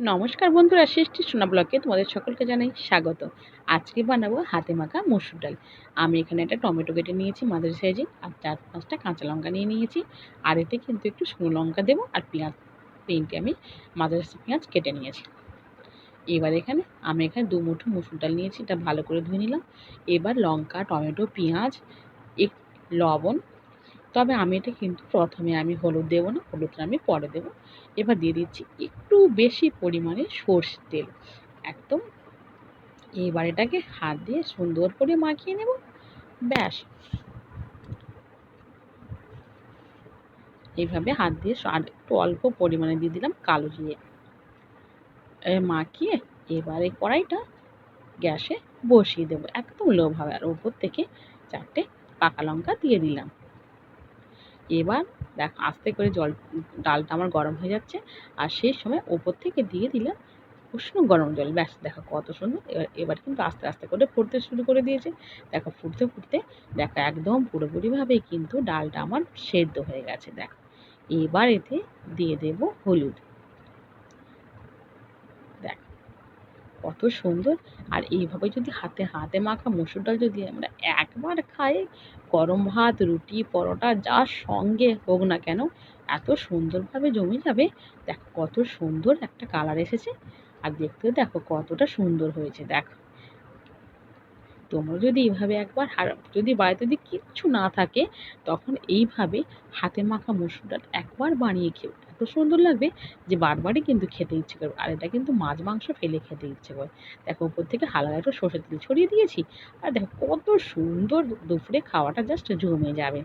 নমস্কার বন্ধুরা, সৃষ্টি সোনা ব্লকে তোমাদের সকলকে জানাই স্বাগত। আজকে বানাবো হাতে মাখা মসুর ডাল। আমি এখানে একটা টমেটো কেটে নিয়েছি মাদার সাইজে, আর চার পাঁচটা কাঁচা লঙ্কা নিয়ে নিয়েছি। আর এতে কিন্তু একটু শুকনো লঙ্কা দেবো আর পেঁয়াজ, তিনটে আমি মাদার পেঁয়াজ কেটে নিয়েছি। এবার এখানে আমি এখানে দু মুঠো মসুর ডাল নিয়েছি, এটা ভালো করে ধুয়ে নিলাম। এবার লঙ্কা, টমেটো, পেঁয়াজ, এক, লবণ তবে আমি এটা কিন্তু প্রথমে আমি হলুদ দেবো না, হলুদটা আমি পরে দেবো। এবার দিয়ে দিচ্ছি একটু বেশি পরিমাণে সর্ষের তেল। একদম এবার এটাকে হাত দিয়ে সুন্দর করে মাখিয়ে নেব। ব্যাস। এইভাবে হাত দিয়ে আর একটু অল্প পরিমাণে দিয়ে দিলাম কালো জিরে। মাখিয়ে এবারে কড়াইটা গ্যাসে বসিয়ে দেবো একদম লোভাবে আর ওপর থেকে চারটে পাকা লঙ্কা দিয়ে দিলাম। এবার দেখ, আস্তে করে জল, ডালটা আমার গরম হয়ে যাচ্ছে। আর সেই সময় ওপর থেকে দিয়ে দিলাম উষ্ণ গরম জল। ব্যাস, দেখো কত সুন্দর। এবার এবার কিন্তু আস্তে আস্তে করে ফুটতে শুরু করে দিয়েছে। দেখো, ফুটতে ফুটতে দেখো, একদম পুরোপুরিভাবে কিন্তু ডালটা আমার সেদ্ধ হয়ে গেছে, দেখো। এবার এতে দিয়ে দেব হলুদ দেখ কত সুন্দর। আর এইভাবে যদি হাতে হাতে মাখা মসুর ডাল যদি আমরা একবার খাই, গরম ভাত, রুটি, পরোটা, যা সঙ্গে হোক না কেন, এত সুন্দরভাবে জমে যাবে। দেখো কত সুন্দর একটা কালার এসেছে। আর দেখতেও দেখো কতটা সুন্দর হয়েছে, দেখো। তোমরা যদি এইভাবে একবার যদি বাড়িতে যদি কিচ্ছু না থাকে, তখন এইভাবে হাতে মাখা মসুর ডাল একবার বানিয়ে খেও। এত সুন্দর লাগবে যে বারবারই কিন্তু খেতে ইচ্ছে করবে। আর এটা কিন্তু মাছ মাংস ফেলে খেতে ইচ্ছে করে। দেখো, উপর থেকে হালকা একটু সর্ষের তেল ছড়িয়ে দিয়েছি। আর দেখো, কত সুন্দর দুপুরে খাওয়াটা জাস্ট জমে যাবে।